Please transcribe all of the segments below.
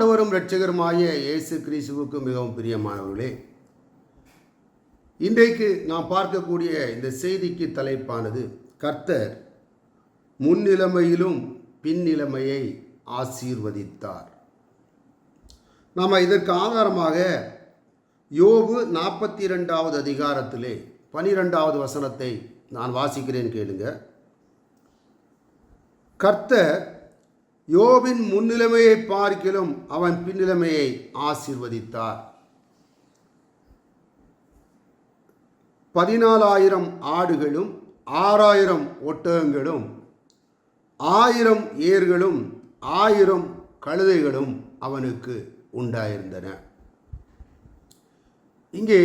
ஆண்டவரும் இரட்சகருமாய இயேசு கிறிஸ்துவுக்கு மிகவும் பிரியமானவர்களே இன்றைக்கு நாம் பார்க்கக்கூடிய இந்த செய்திக்கு தலைப்பானது கர்த்தர் முன்னிலைமையிலும் பின்னிலைமையை ஆசீர்வதித்தார். நாம் இதற்கு ஆதாரமாக யோபு நாற்பத்தி இரண்டாவது அதிகாரத்திலே பனிரெண்டாவது வசனத்தை நான் வாசிக்கிறேன் கேளுங்க. கர்த்தர் யோபின் முன்னிலைமையை பார்க்கிலும் அவன் பின்னிலைமையை ஆசீர்வதித்தார். பதினாலாயிரம் ஆடுகளும் ஆறாயிரம் ஒட்டகங்களும் ஆயிரம் ஏர்களும் ஆயிரம் கழுதைகளும் அவனுக்கு உண்டாயிருந்தன. இங்கே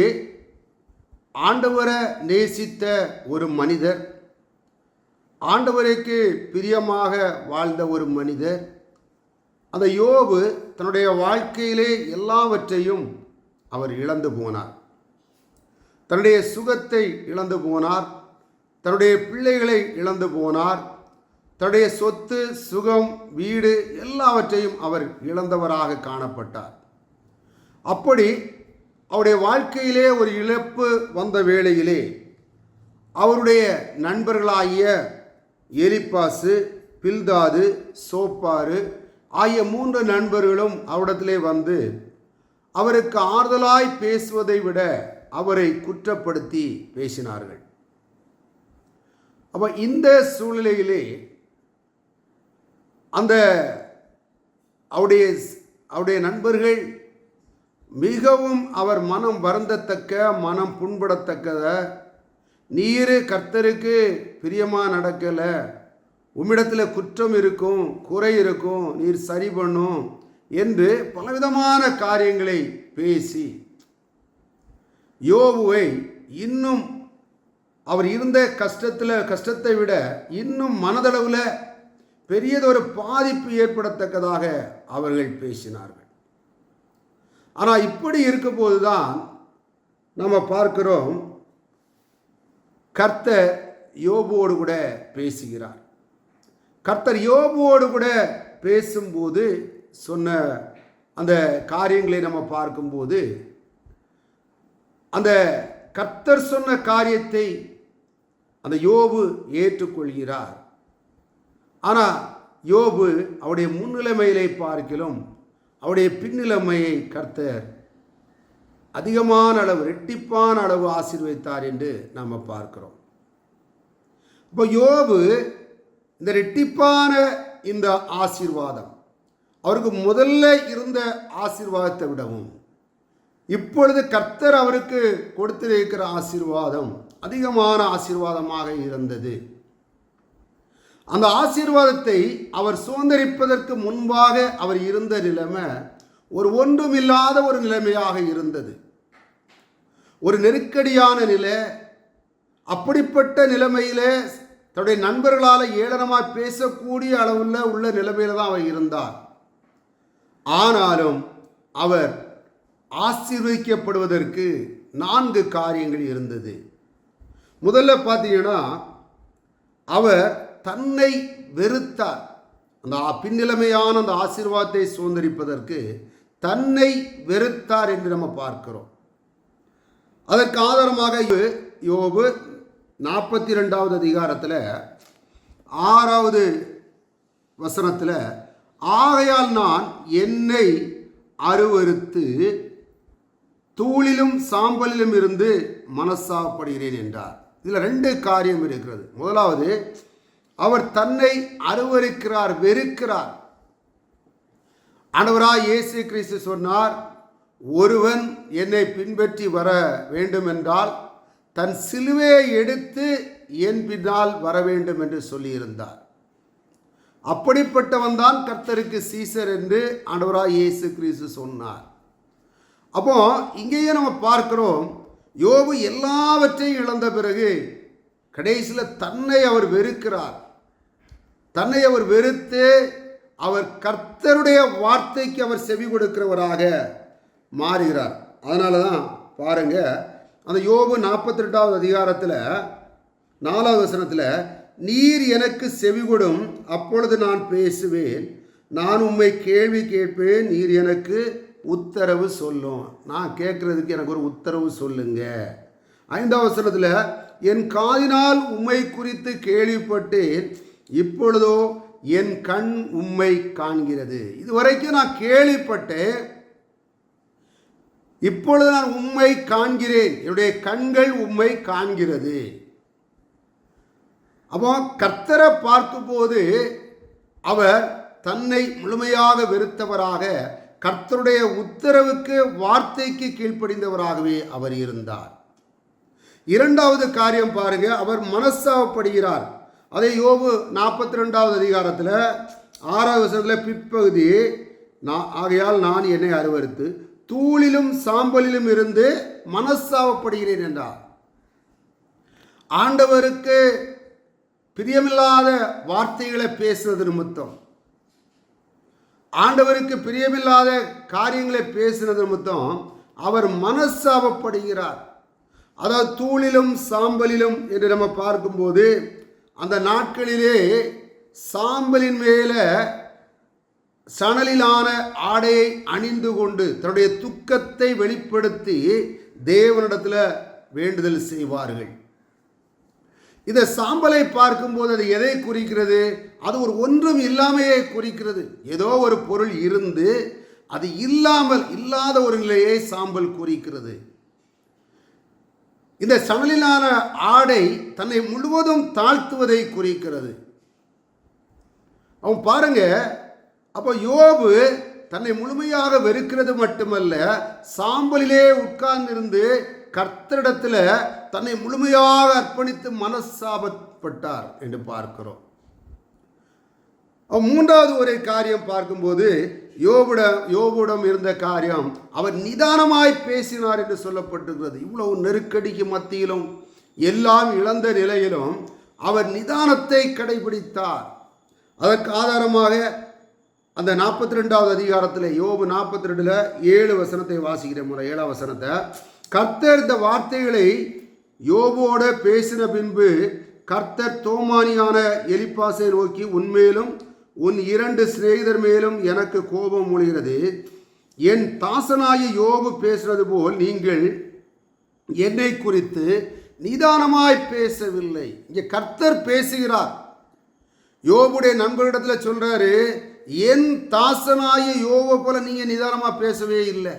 ஆண்டவரை நேசித்த ஒரு மனிதர் ஆண்டவருக்கு பிரியமாக வாழ்ந்த ஒரு மனிதர். அந்த யோபு தன்னுடைய வாழ்க்கையிலே எல்லாவற்றையும் அவர் இழந்து போனார். தன்னுடைய சுகத்தை இழந்து போனார். தன்னுடைய பிள்ளைகளை இழந்து போனார். தன்னுடைய சொத்து சுகம் வீடு எல்லாவற்றையும் அவர் இழந்தவராக காணப்பட்டார். அப்படி அவருடைய வாழ்க்கையிலே ஒரு இழப்பு வந்த வேளையிலே அவருடைய நண்பர்களாகிய எலிப்பாசு பில்தாது சோப்பாறு ஆகிய மூன்று நண்பர்களும் அவரிடத்திலே வந்து அவருக்கு ஆறுதலாய் பேசுவதை விட அவரை குற்றப்படுத்தி பேசினார்கள். அப்போ இந்த சூழ்நிலையிலே அந்த அவருடைய அவருடைய நண்பர்கள் மிகவும் அவர் மனம் வருந்தத்தக்க மனம் புண்படத்தக்கத நீர் கர்த்தருக்கு பிரியமாக நடக்கலை. உம்மிடத்தில் குற்றம் இருக்கும் குறை இருக்கும் நீர் சரி பண்ணும் என்று பலவிதமான காரியங்களை பேசி யோபுவை இன்னும் அவர் இருந்த கஷ்டத்தில் கஷ்டத்தை விட இன்னும் மனதளவில் பெரியதொரு பாதிப்பு ஏற்படத்தக்கதாக அவர்கள் பேசினார்கள். ஆனால் இப்படி இருக்கும்போது தான் நம்ம பார்க்கிறோம் கர்த்தர் யோபுவோடு கூட பேசுகிறார். கர்த்தர் யோபுவோடு கூட பேசும்போது சொன்ன அந்த காரியங்களை நம்ம பார்க்கும்போது அந்த கர்த்தர் சொன்ன காரியத்தை அந்த யோபு ஏற்றுக்கொள்கிறார். ஆனால் யோபு அவருடைய முன்னிலைமையிலே பார்க்கிலும் அவருடைய பின்னிலைமையை கர்த்தர் அதிகமான அளவு ரெட்டிப்பான அளவு ஆசீர்வதித்தார் என்று நாம் பார்க்கிறோம். இப்போ யோபு இந்த ரெட்டிப்பான இந்த ஆசீர்வாதம் அவருக்கு முதல்ல இருந்த ஆசீர்வாதத்தை விடவும் இப்பொழுது கர்த்தர் அவருக்கு கொடுத்திருக்கிற ஆசீர்வாதம் அதிகமான ஆசீர்வாதமாக இருந்தது. அந்த ஆசீர்வாதத்தை அவர் சுதந்திரிப்பதற்கு முன்பாக அவர் இருந்த நிலைமை ஒரு ஒன்றுமில்லாத ஒரு நிலைமையாக இருந்தது. ஒரு நெருக்கடியான நிலை அப்படிப்பட்ட நிலைமையில் தன்னுடைய நண்பர்களால் ஏளனமாக பேசக்கூடிய அளவில் உள்ள நிலைமையில் தான் அவர் இருந்தார். ஆனாலும் அவர் ஆசீர்வதிக்கப்படுவதற்கு நான்கு காரியங்கள் இருந்தது. முதல்ல பார்த்தீங்கன்னா அவர் தன்னை வெறுத்தார். அந்த பின்னிலைமையான அந்த ஆசீர்வாதத்தை சுதந்திரிப்பதற்கு தன்னை வெறுத்தார் என்று நம்ம பார்க்கிறோம். அதற்கு ஆதாரமாக யோபு நாற்பத்தி ரெண்டாவது அதிகாரத்தில் ஆறாவது வசனத்தில் ஆகையால் நான் என்னை அருவறுத்து தூளிலும் சாம்பலிலும் இருந்து மனசாப்படுகிறேன் என்றார். இதில் ரெண்டு காரியம் இருக்கிறது. முதலாவது அவர் தன்னை அருவருக்கிறார் வெறுக்கிறார். ஆண்டவராய் இயேசு கிறிஸ்து சொன்னார் ஒருவன் என்னை பின்பற்றி வர வேண்டுமென்றால் தன் சிலுவையை எடுத்து என் பின்னால் வர வேண்டும் என்று சொல்லியிருந்தார். அப்படிப்பட்டவன்தான் கர்த்தருக்கு சீசர் என்று ஆண்டவராய் இயேசு கிறிஸ்து சொன்னார். அப்போ இங்கேயே நம்ம பார்க்கிறோம் யோபு எல்லாவற்றையும் இழந்த பிறகு கடைசியில் தன்னை அவர் வெறுக்கிறார். தன்னை அவர் வெறுத்து அவர் கர்த்தருடைய வார்த்தைக்கு அவர் செவி கொடுக்கிறவராக மாறுகிறார். அதனால தான் பாருங்கள் அந்த யோபு நாற்பத்தி ரெண்டாவது அதிகாரத்தில் நாலாவது வசனத்தில் நீர் எனக்கு செவிகொடும் அப்பொழுது நான் பேசுவேன். நான் உம்மை கேள்வி கேட்பேன் நீர் எனக்கு உத்தரவு சொல்லும். நான் கேட்குறதுக்கு எனக்கு ஒரு உத்தரவு சொல்லுங்க. ஐந்தாவது வசனத்தில் என் காதினால் உம்மை குறித்து கேள்விப்பட்டேன் இப்பொழுதோ என் கண் உம்மை காண்கிறது. இதுவரைக்கும் நான் கேள்விப்பட்டேன் இப்பொழுது நான் உம்மை காண்கிறேன். என்னுடைய கண்கள் உம்மை காண்கிறது. அப்போ கர்த்தரை பார்க்கும்போது அவர் தன்னை முழுமையாக வெறுத்தவராக கர்த்தருடைய உத்தரவுக்கு வார்த்தைக்கு கீழ்ப்படிந்தவராகவே அவர் இருந்தார். இரண்டாவது காரியம் பாருங்க அவர் மனசாவப்படுகிறார் அதை யோபு நாற்பத்தி ரெண்டாவது அதிகாரத்தில் ஆறாவது வருஷத்தில் பிற்பகுதி நான் ஆகையால் நான் என்னை அருவறுத்து தூளிலும் சாம்பலிலும் இருந்து மனஸ்தாபப்படுகிறேன் என்றார். ஆண்டவருக்கு பிரியமில்லாத வார்த்தைகளை பேசுறது நிமித்தம். ஆண்டவருக்கு பிரியமில்லாத காரியங்களை பேசுறது நிமித்தம் அவர் மனஸ்தாபப்படுகிறார் அதாவது தூளிலும் சாம்பலிலும் என்று நம்ம பார்க்கும்போது அந்த நாட்களிலே சாம்பலின் மேலே சணலிலான ஆடையை அணிந்து கொண்டு தன்னுடைய துக்கத்தை வெளிப்படுத்தி தேவனிடத்தில் வேண்டுதல் செய்வார்கள். இந்த சாம்பலை பார்க்கும்போது அது எதை குறிக்கிறது? அது ஒரு ஒன்றும் இல்லாமையே குறிக்கிறது. ஏதோ ஒரு பொருள் இருந்து அது இல்லாமல் இல்லாத ஒரு நிலையை சாம்பல் குறிக்கிறது. இந்த சணலிலான ஆடை தன்னை முழுவதும் தாழ்த்துவதை குறிக்கிறது. அவன் பாருங்க அப்போ யோபு தன்னை முழுமையாக வெறுக்கிறது மட்டுமல்ல சாம்பலிலே உட்கார்ந்திருந்து கர்த்தரிடத்தில் தன்னை முழுமையாக அர்ப்பணித்து மனசாபப்பட்டார் என்று பார்க்கிறோம். மூன்றாவது ஒரு காரியம் பார்க்கும்போது யோபுடம் யோபுடம் இருந்த காரியம் அவர் நிதானமாய் பேசினார் என்று சொல்லப்பட்டிருக்கிறது. இவ்வளவு நெருக்கடிக்கு மத்தியிலும் எல்லாம் இழந்த நிலையிலும் அவர் நிதானத்தை கடைபிடித்தார். அதற்கு ஆதாரமாக அந்த நாற்பத்தி ரெண்டாவது அதிகாரத்தில் யோபு நாற்பத்தி ரெண்டில் ஏழு வசனத்தை வாசிக்கிற முறை ஏழாம் வசனத்தை. கர்த்தர் இந்த வார்த்தைகளை யோபோட பேசின பின்பு கர்த்தர் தோமானியான எலிப்பாசை நோக்கி உன்மேலும் உன் இரண்டு சிநேகிதர் மேலும் எனக்கு கோபம் மொழிகிறது என் தாசனாய யோபு பேசுறது போல் நீங்கள் என்னை குறித்து நிதானமாய் பேசவில்லை. இங்கே கர்த்தர் பேசுகிறார். யோபுடைய நண்பர்களிடத்தில் சொல்கிறாரு என் தாசனாய யோவை போல நீங்கள் நிதானமாக பேசவே இல்லை.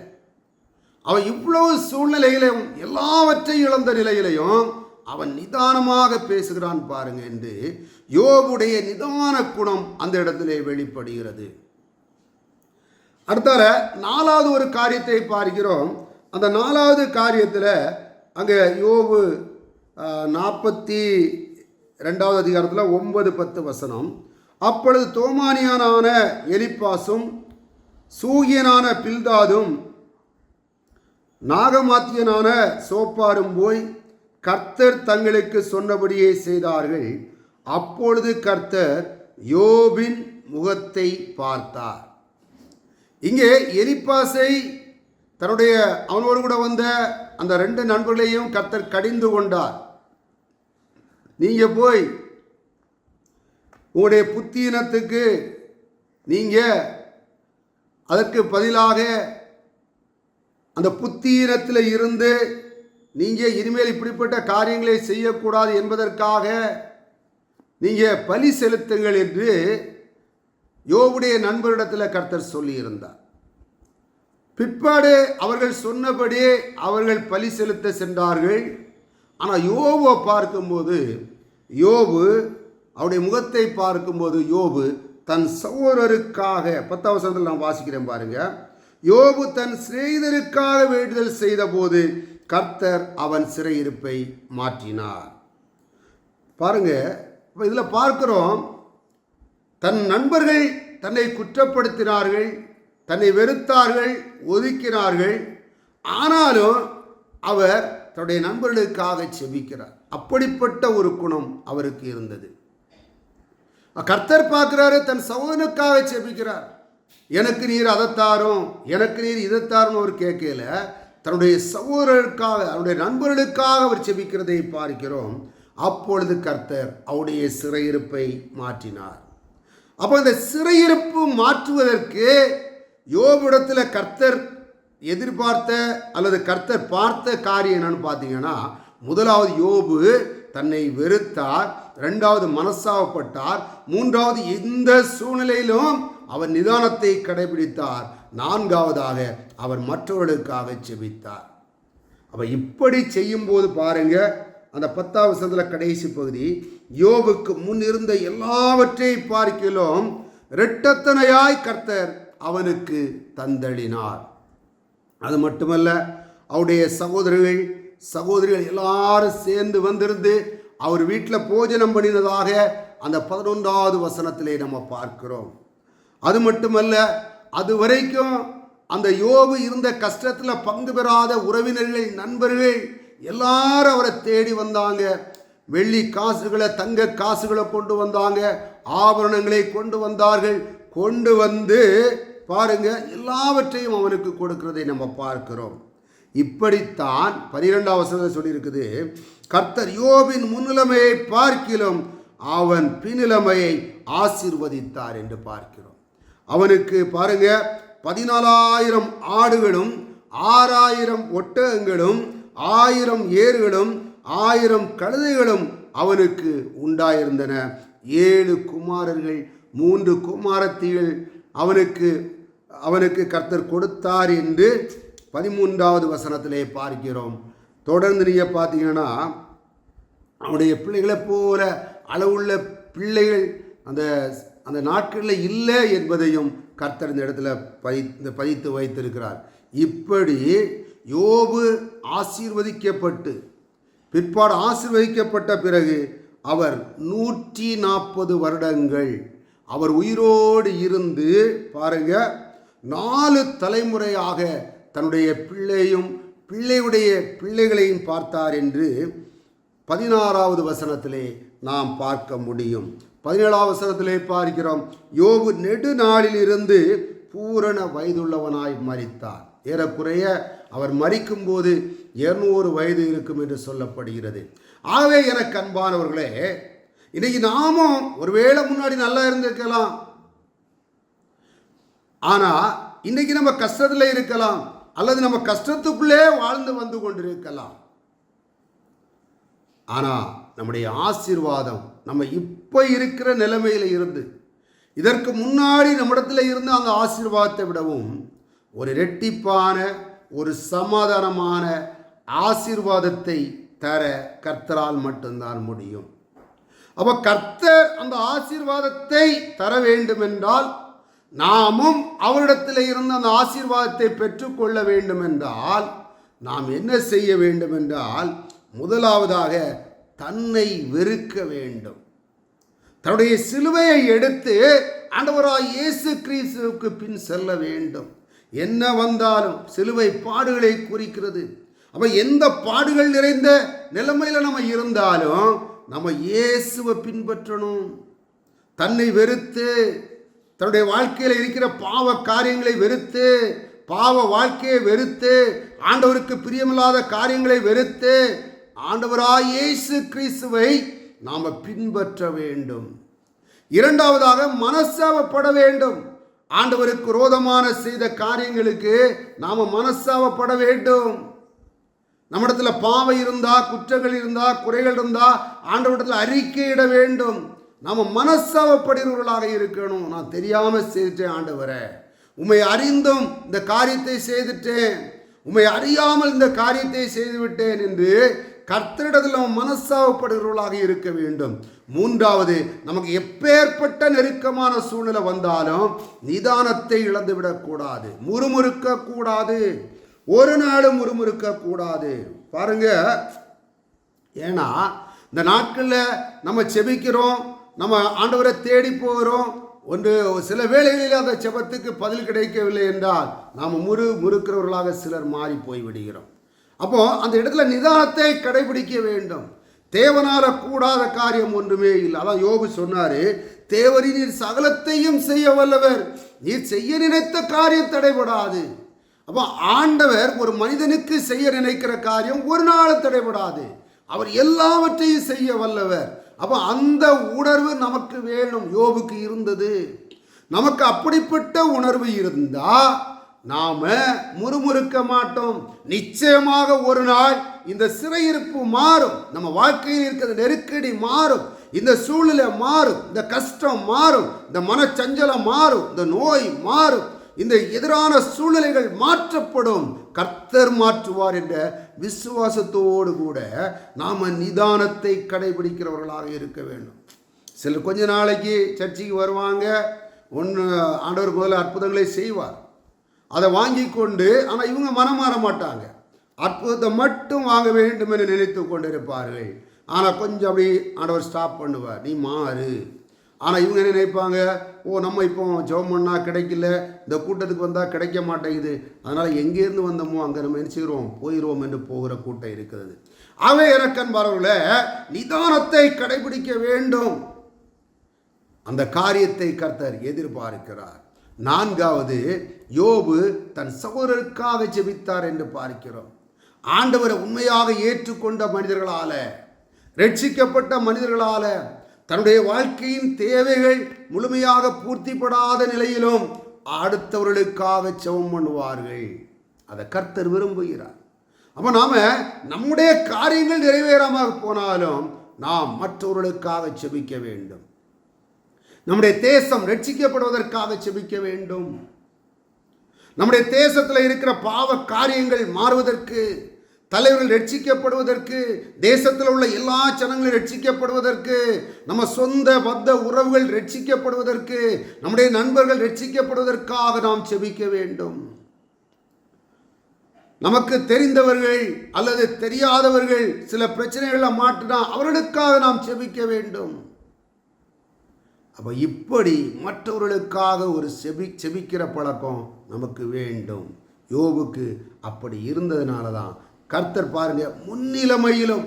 அவன் இவ்வளவு சூழ்நிலையிலும் எல்லாவற்றையும் இழந்த நிலையிலையும் அவன் நிதானமாக பேசுகிறான் பாருங்க என்று யோபுடைய நிதான குணம் அந்த இடத்திலே வெளிப்படுகிறது. அடுத்தால நாலாவது ஒரு காரியத்தை பார்க்கிறோம். அந்த நாலாவது காரியத்தில் அங்கே யோபு நாற்பத்தி ரெண்டாவது அதிகாரத்தில் ஒன்பது பத்து வசனம். அப்பொழுது தோமானியானான எலிப்பாசும் சூகியனான பில்தாதும் நாகமாத்தியனான சோப்பாரும் போய் கர்த்தர் தங்களுக்கு சொன்னபடியே செய்தார்கள். அப்பொழுது கர்த்தர் யோபின் முகத்தை பார்த்தார். இங்கே எலிப்பாசை தன்னுடைய அவனோடு கூட வந்த அந்த ரெண்டு நண்பர்களையும் கர்த்தர் கடிந்து கொண்டார். நீங்கள் போய் உங்களுடைய புத்தீனத்துக்கு நீங்கள் அதற்கு பதிலாக அந்த புத்தீனத்தில் இருந்து நீங்கள் இனிமேல் இப்படிப்பட்ட காரியங்களை செய்யக்கூடாது என்பதற்காக நீங்கள் பலி செலுத்துங்கள் என்று யோவுடைய நண்பரிடத்தில் கர்த்தர் சொல்லியிருந்தார். பிற்பாடு அவர்கள் சொன்னபடி அவர்கள் பலி செலுத்த சென்றார்கள். ஆனால் யோவை பார்க்கும்போது யோவு அவருடைய முகத்தை பார்க்கும்போது யோபு தன் சகோதரருக்காக பத்தாவசரத்தில் நான் வாசிக்கிறேன் பாருங்க. யோபு தன் சிநேகிதருக்காக வேண்டுதல் செய்தபோது கர்த்தர் அவன் சிறையிருப்பை மாற்றினார். பாருங்க இப்போ இதில் பார்க்கிறோம் தன் நண்பர்கள் தன்னை குற்றப்படுத்தினார்கள் தன்னை வெறுத்தார்கள் ஒதுக்கினார்கள். ஆனாலும் அவர் தன்னுடைய நண்பர்களுக்காக செபிக்கிறார். அப்படிப்பட்ட ஒரு குணம் அவருக்கு இருந்தது. கர்த்தர் பார்க்குறாரு தன் சகோதரனுக்காக செபிக்கிறார் எனக்கு நீர் அதைத்தாரும் எனக்கு நீர் இதைத்தாரும் அவர் கேட்கல தன்னுடைய சகோதரருக்காக அவருடைய நண்பர்களுக்காக அவர் செபிக்கிறதை பார்க்கிறோம். அப்பொழுது கர்த்தர் அவருடைய சிறையிருப்பை மாற்றினார். அப்போ இந்த சிறையிருப்பு மாற்றுவதற்கு யோபிடத்தில் கர்த்தர் எதிர்பார்த்த அல்லது கர்த்தர் பார்த்த காரியம் என்னன்னு பார்த்தீங்கன்னா முதலாவது யோபு தன்னை வெறுத்தார் ரெண்டாவது மனசாவப்பட்டார் மூன்றாவது எந்த சூழ்நிலையிலும் அவர் நிதானத்தை கடைபிடித்தார் நான்காவதாக அவர் மற்றவர்களுக்காக செபித்தார் அவர் இப்படி செய்யும்போது பாருங்க அந்த பத்தாவது வசனத்துல கடைசி பகுதி யோபுக்கு முன் இருந்த எல்லாவற்றை பார்க்கிலும் இரட்டத்தனையாய் கர்த்தர் அவனுக்கு தந்தளினார். அது மட்டுமல்ல அவருடைய சகோதரர்கள் சகோதரிகள் எல்லாரும் சேர்ந்து வந்திருந்து அவர் வீட்டில் போஜனம் பண்ணினதாக அந்த பதினொன்றாவது வசனத்திலே நம்ம பார்க்கிறோம். அது மட்டுமல்ல அது வரைக்கும் அந்த யோபு இருந்த கஷ்டத்தில் பங்கு பெறாத உறவினர்கள் நண்பர்கள் எல்லாரும் அவரை தேடி வந்தாங்க. வெள்ளி காசுகளை தங்க காசுகளை கொண்டு வந்தாங்க. ஆபரணங்களை கொண்டு வந்தார்கள். கொண்டு வந்து பாருங்க எல்லாவற்றையும் அவனுக்கு கொடுக்கிறதை நம்ம பார்க்கிறோம். இப்படித்தான் பனிரெண்டாம் வசனம் சொல்லியிருக்குது. கர்த்தர் யோபின் முன்னிலைமையை பார்க்கிலும் அவன் பின்னிலைமையை ஆசீர்வதித்தார் என்று பார்க்கிறோம். அவனுக்கு பாருங்க பதினாலாயிரம் ஆடுகளும் ஆறாயிரம் ஒட்டகங்களும் ஆயிரம் ஏறுகளும் ஆயிரம் கழுதைகளும் அவனுக்கு உண்டாயிருந்தன. ஏழு குமாரர்கள் மூன்று குமாரத்திகள் அவனுக்கு அவனுக்கு கர்த்தர் கொடுத்தார் என்று பதிமூன்றாவது வசனத்திலே பார்க்கிறோம். தொடர்ந்து நீங்கள் பார்த்தீங்கன்னா அவனுடைய பிள்ளைகளை போல அளவுள்ள பிள்ளைகள் அந்த அந்த நாட்களில் இல்லை என்பதையும் கர்த்தர் இந்த இடத்துல பதி பதித்து வைத்திருக்கிறார். இப்படி யோபு ஆசீர்வதிக்கப்பட்டு பிற்பாடு ஆசீர்வதிக்கப்பட்ட பிறகு அவர் நூற்றி நாற்பது வருடங்கள் அவர் உயிரோடு இருந்து பாருங்க நாலு தலைமுறையாக தன்னுடைய பிள்ளையும் பிள்ளையுடைய பிள்ளைகளையும் பார்த்தார் என்று பதினாறாவது வசனத்திலே நாம் பார்க்க முடியும். பதினேழாவது வசனத்திலே பார்க்கிறோம் யோபு நெடுநாளிலிருந்து பூரண வயதுள்ளவனாய் மறித்தார் ஏறக்குறைய அவர் மறிக்கும்போது இருநூறு வயது இருக்கும் என்று சொல்லப்படுகிறது. ஆகவே எனக்கு அன்பானவர்களே இன்னைக்கு நாமும் ஒருவேளை முன்னாடி நல்லா இருந்திருக்கலாம். ஆனால் இன்னைக்கு நம்ம கஷ்டத்தில் இருக்கலாம். அல்லது நம்ம கஷ்டத்துக்குள்ளே வாழ்ந்து வந்து கொண்டிருக்கலாம். ஆனால் நம்முடைய ஆசீர்வாதம் நம்ம இப்போ இருக்கிற நிலைமையில் இருந்து இதற்கு முன்னாடி நம்மிடத்தில் இருந்த அந்த ஆசீர்வாதத்தை விடவும் ஒரு ரெட்டிப்பான ஒரு சமாதானமான ஆசீர்வாதத்தை தர கர்த்தரால் மட்டும்தான் முடியும். அப்போ கர்த்தர் அந்த ஆசீர்வாதத்தை தர வேண்டுமென்றால் நாமும் அவரிடத்தில் இருந்து அந்த ஆசீர்வாதத்தை பெற்றுக்கொள்ள வேண்டும் என்றால் நாம் என்ன செய்ய வேண்டும் என்றால் முதலாவதாக தன்னை வெறுக்க வேண்டும். தன்னுடைய சிலுவையை எடுத்து ஆண்டவராய் இயேசு கிறிஸ்துவுக்கு பின் செல்ல வேண்டும். என்ன வந்தாலும் சிலுவை பாடுகளை குறிக்கிறது. அப்போ எந்த பாடுகள் நிறைந்த நிலைமையில் நம்ம இருந்தாலும் நம்ம இயேசுவை பின்பற்றணும். தன்னை வெறுத்து தன்னுடைய வாழ்க்கையில் இருக்கிற பாவ காரியங்களை வெறுத்து பாவ வாழ்க்கையை வெறுத்து ஆண்டவருக்கு பிரியமில்லாத காரியங்களை வெறுத்து ஆண்டவராய் இயேசு கிறிஸ்துவை நாம் பின்பற்ற வேண்டும். இரண்டாவதாக மனசாவப்பட வேண்டும். ஆண்டவருக்கு ரோதமான செய்த காரியங்களுக்கு நாம் மனசாவப்பட வேண்டும். நம்மிடத்தில் பாவை இருந்தா குற்றங்கள் இருந்தா குறைகள் இருந்தா ஆண்டவரிடத்தில் அறிக்கையிட வேண்டும். நாம் மனசாவப்படுகிறவர்களாக இருக்கணும். நான் தெரியாமல் செய்துட்டேன் ஆண்டவரை. உம்மை அறிந்தும் இந்த காரியத்தை செய்துட்டேன். உம்மை அறியாமல் இந்த காரியத்தை செய்துவிட்டேன் என்று கர்த்தரிடத்தில் நம்ம மனசாவப்படுகிறவர்களாக இருக்க வேண்டும். மூன்றாவது நமக்கு எப்பேற்பட்ட நெருக்கமான சூழ்நிலை வந்தாலும் நிதானத்தை இழந்துவிடக்கூடாது முறுமுறுக்கக்கூடாது முறுமுறுக்க கூடாது. ஒரு நாளும் முறுமுறுக்க கூடாது. பாருங்க. ஏன்னா இந்த நாட்களில் நம்ம செபிக்கிறோம் நம்ம ஆண்டவரை தேடி போகிறோம். ஒன்று சில வேளைகளில் அந்த செபத்துக்கு பதில் கிடைக்கவில்லை என்றால் நாம் முறு முறுக்கிறவர்களாக சிலர் மாறி போய் விடுகிறோம் அப்போ அந்த இடத்துல நிதானத்தை கடைபிடிக்க வேண்டும். தேவனால கூடாத காரியம் ஒன்றுமே இல்லை. அதான் யோபு சொன்னாரு தேவரி நீர் சகலத்தையும் செய்ய வல்லவர். நீர் செய்ய நினைத்த காரியம் தடைபடாது. அப்போ ஆண்டவர் ஒரு மனிதனுக்கு செய்ய நினைக்கிற காரியம் ஒரு நாள் தடைபடாது. அவர் எல்லாவற்றையும் செய்ய வல்லவர். அப்போ அந்த உணர்வு நமக்கு வேணும் யோபுக்கு இருந்தது. நமக்கு அப்படிப்பட்ட உணர்வு இருந்தா நாம முறுமுறுக்க மாட்டோம். நிச்சயமாக ஒரு நாள் இந்த சிறையிருப்பு மாறும். நம்ம வாழ்க்கையில் இருக்கிற நெருக்கடி மாறும். இந்த சூழ்நிலை மாறும். இந்த கஷ்டம் மாறும். இந்த மனச்சஞ்சலம் மாறும். இந்த நோய் மாறும். இந்த எதிரான சூழ்நிலைகள் மாற்றப்படும். கர்த்தர் மாற்றுவார் என்ற விசுவாசத்தோடு கூட நாம் நிதானத்தை கடைபிடிக்கிறவர்களாக இருக்க வேண்டும். சில கொஞ்ச நாளைக்கு சர்ச்சைக்கு வருவாங்க ஒன்று ஆண்டவர் முதல்ல அற்புதங்களை செய்வார். அதை வாங்கி கொண்டு ஆனால் இவங்க மனம் மாற மாட்டாங்க. அற்புதத்தை மட்டும் வாங்க வேண்டும் என்று நினைத்து கொண்டிருப்பார்கள். ஆனால் கொஞ்சம் அப்படி ஆண்டவர் ஸ்டாப் பண்ணுவார். நீ மாறு. ஆனால் இவங்க என்ன நினைப்பாங்க? ஓ நம்ம இப்போ ஜெபம் பண்ணால் கிடைக்கல இந்த கூட்டத்துக்கு வந்தால் கிடைக்க மாட்டேங்குது. அதனால் எங்கேருந்து வந்தோமோ அங்கே நம்ம என்ன செய்கிறோம்? போயிடுவோம் என்று போகிற கூட்டம் இருக்கிறது. அவை எனக்கன்பவர்களே நிதானத்தை கடைபிடிக்க வேண்டும். அந்த காரியத்தை கர்த்தர் எதிர்பார்க்கிறார். நான்காவது யோபு தன் சகோதரருக்காக ஜெபித்தார் என்று பார்க்கிறோம். ஆண்டவரை உண்மையாக ஏற்றுக்கொண்ட மனிதர்களால ரட்சிக்கப்பட்ட மனிதர்களால தன்னுடைய வாழ்க்கையின் தேவைகள் முழுமையாக பூர்த்திப்படாத நிலையிலும் அடுத்தவர்களுக்காக செவம் பண்ணுவார்கள். அதை கர்த்தர் விரும்புகிறார். அப்போ நாம் நம்முடைய காரியங்கள் நிறைவேறாமல் போனாலும் நாம் மற்றவர்களுக்காக செபிக்க வேண்டும். நம்முடைய தேசம் ரட்சிக்கப்படுவதற்காக செபிக்க வேண்டும். நம்முடைய தேசத்தில் இருக்கிற பாவ காரியங்கள் மாறுவதற்கு தலைவர்கள் ரட்சிக்கப்படுவதற்கு தேசத்தில் உள்ள எல்லா ஜனங்களும் ரட்சிக்கப்படுவதற்கு நம்ம சொந்த பத்த உறவுகள் ரட்சிக்கப்படுவதற்கு நம்முடைய நண்பர்கள் ரட்சிக்கப்படுவதற்காக நாம் செபிக்க வேண்டும். நமக்கு தெரிந்தவர்கள் அல்லது தெரியாதவர்கள் சில பிரச்சனைகளை மாட்டினா அவர்களுக்காக நாம் செபிக்க வேண்டும். அப்போ இப்படி மற்றவர்களுக்காக ஒரு செபி செபிக்கிற பழக்கம் நமக்கு வேண்டும். யோபுக்கு அப்படி இருந்ததுனால தான் கர்த்தர் பாருங்க முன்னிலைமையிலும்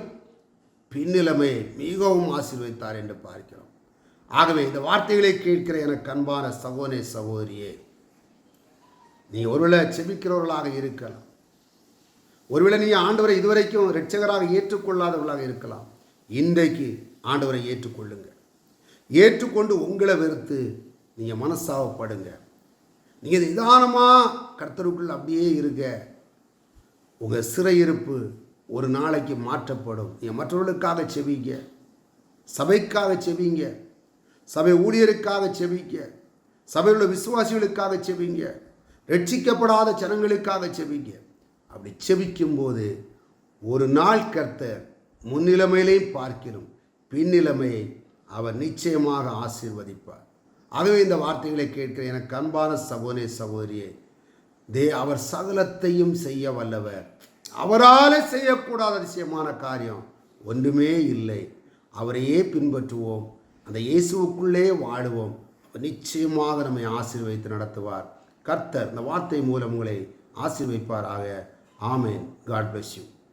பின்னிலைமை மிகவும் ஆசீர்வதித்தார் என்று பார்க்கிறோம். ஆகவே இந்த வார்த்தைகளை கேட்கிற எனக்கு அன்பான சகோதரே சகோதரியே நீ ஒருவேளை செபிக்கிறவர்களாக இருக்கலாம். ஒருவேளை நீ ஆண்டவரை இதுவரைக்கும் ரட்சகராக ஏற்றுக்கொள்ளாதவர்களாக இருக்கலாம். இன்றைக்கு ஆண்டவரை ஏற்றுக்கொள்ளுங்க. ஏற்றுக்கொண்டு உங்களை வெறுத்து நீங்கள் மனசாவப்படுங்க. நீங்கள் நிதானமாக கர்த்தருக்குள் அப்படியே இருங்க. உங்கள் சிறையிருப்பு ஒரு நாளைக்கு மாற்றப்படும். நீங்கள் மற்றவர்களுக்காக செவிங்க. சபைக்காக செவிங்க. சபை ஊழியருக்காக செவிங்க. சபையில் உள்ள விசுவாசிகளுக்காக செவிங்க. ரட்சிக்கப்படாத ஜனங்களுக்காக செவிங்க. அப்படி செவிக்கும்போது ஒரு நாள் கர்த்தர் முன்னிலைமையிலையும் பார்க்கிறோம் பின்னிலைமையை அவர் நிச்சயமாக ஆசீர்வதிப்பார். ஆகவே இந்த வார்த்தைகளை கேட்கிற எனக்கு அன்பான சகோதரி சகோதரியே தே அவர் சகலத்தையும் செய்ய வல்லவர். அவரால் செய்யக்கூடாத அதிசயமான காரியம் ஒன்றுமே இல்லை. அவரையே பின்பற்றுவோம். அந்த இயேசுவுக்குள்ளே வாழுவோம். நிச்சயமாக நம்மை ஆசீர்வைத்து நடத்துவார். கர்த்தர் இந்த வார்த்தை மூலம் உங்களை ஆசீர்வைப்பாராக ஆமேன். God bless you